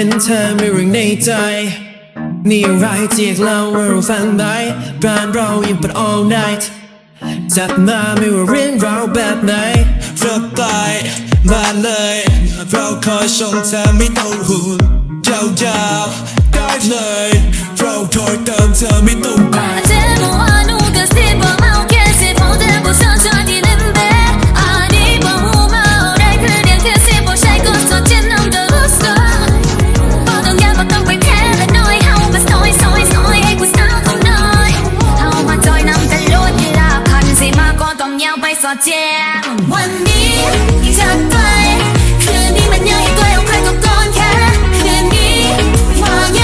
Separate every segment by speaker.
Speaker 1: ห็นเธอไม่เรื่องในใจนี่อะไรที่อยากเล่าว่าเราฟังไหมบ้านเรายังเปิด all night จัดมาไม่ว่าเรื่องราวแบบไหนราไปมาเลย เราคอยชมเธอไม่ต้องห่วงยาวๆได้เลย เราคอยเติมเธอไม่ต้องกลั
Speaker 2: องยาวไปสอดแจวันนี้จากไปคืนนี้มันยังอีกไกลเอาใครก็ก่อนแค่คืนนี้มางไง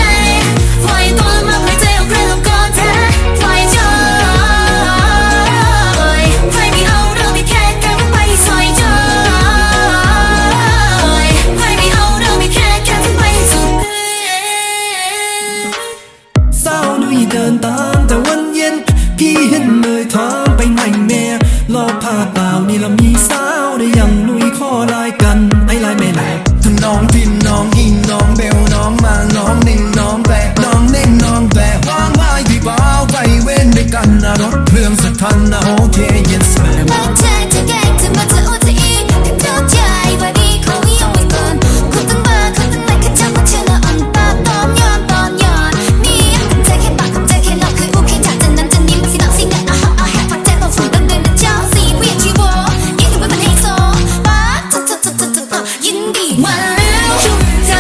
Speaker 2: ไฟตัวมาไม่ใจเอาใครก็ก่อนแท้ไฟจอยไฟไม่เอาเราไม่แค่แค่ก็นไปซอยจอยไฟไม่เอาเราไม่แค่แค่ก็นไปสุด
Speaker 1: เศร้าดูยิ่งเดินตามแต่วันเย็นพี่เห็นเลยทาง ผ้าเปล่านี่ละมีสาวได้ยังลุยข้อลายกันไอ้ไลายไม่แหลกทั้งน้องพินน้อง ยิน
Speaker 2: ดีมาแล้วจ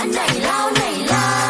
Speaker 2: ะไปคื